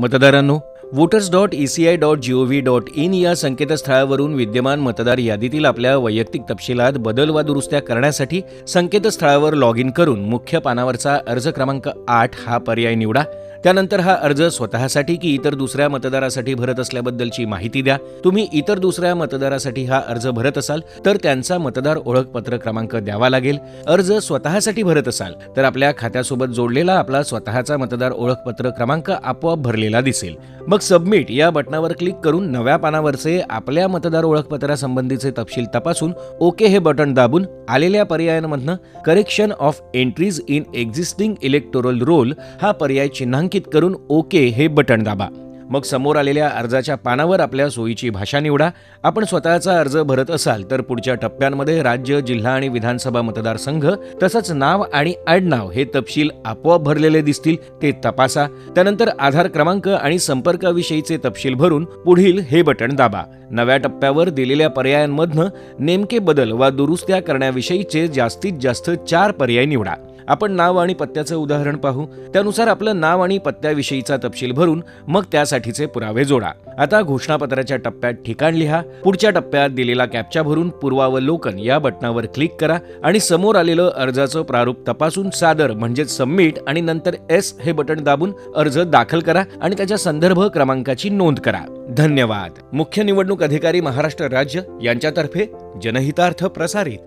मतदारांनो voters dot E C I dot G O V dot in या संकेतस्थळावरून विद्यमान मतदार यादीतील आपल्या वैयक्तिक तपशिलात बदल वा दुरुस्त्या करण्यासाठी संकेतस्थळावर लॉग इन करून मुख्य पानावरचा अर्ज क्रमांक आठ हा पर्याय निवडा. त्यानंतर हा अर्ज स्वतःसाठी की इतर दुसऱ्या मतदारासाठी भरत असल्याबद्दलची माहिती द्या. तुम्ही इतर दुसऱ्या मतदारासाठी हा अर्ज भरत असाल तर त्यांचा मतदार ओळखपत्र क्रमांक द्यावा लागेल. अर्ज स्वतःसाठी भरत असाल तर आपल्या खात्यासोबत जोडलेला आपला स्वतःचा मतदार ओळखपत्र क्रमांक आपोआप भरलेला दिसेल. मग सबमिट या बटनावर क्लिक करून नव्या पानावरचे आपल्या मतदार ओळखपत्रासंबंधीचे तपशील तपासून ओके हे बटन दाबून आलेल्या पर्यायांमधनं correction of entries in existing electoral roll हा पर्याय चिन्हांक चिन्हांकित करून ओके हे बटण दाबा. मग समोर आलेल्या अर्जाच्या पानावर आपल्या सोयीची भाषा निवडा. आपण स्वतःचा अर्ज भरत असाल तर पुढच्या टप्प्यांमध्ये राज्य जिल्हा आणि विधानसभा मतदारसंघ तसंच नाव आणि आडनाव हे तपशील आपोआप भरलेले दिसतील ते तपासा. त्यानंतर आधार क्रमांक आणि संपर्काविषयीचे तपशील भरून पुढील हे बटण दाबा. नव्या टप्प्यावर दिलेल्या पर्यायांमधनं नेमके बदल वा दुरुस्त्या करण्याविषयीचे जास्तीत जास्त चार पर्याय निवडा. आपण नाव आणि पत्त्याचं उदाहरण पाहू. त्यानुसार आपलं नाव आणि पत्त्याविषयीचा तपशील भरून मग त्यासाठीचे पुरावे जोडा. आता घोषणापत्राच्या टप्प्यात ठिकाण लिहा. पुढच्या टप्प्यात दिलेला कॅप्चा भरून पूर्वावलोकन या बटनावर क्लिक करा आणि समोर आलेलं अर्जाचं प्रारूप तपासून सादर म्हणजेच सबमिट आणि नंतर एस हे बटन दाबून अर्ज दाखल करा आणि त्याच्या संदर्भ क्रमांकाची नोंद करा. धन्यवाद. मुख्य निवडणूक अधिकारी महाराष्ट्र राज्य यांच्यातर्फे जनहितार्थ प्रसारित.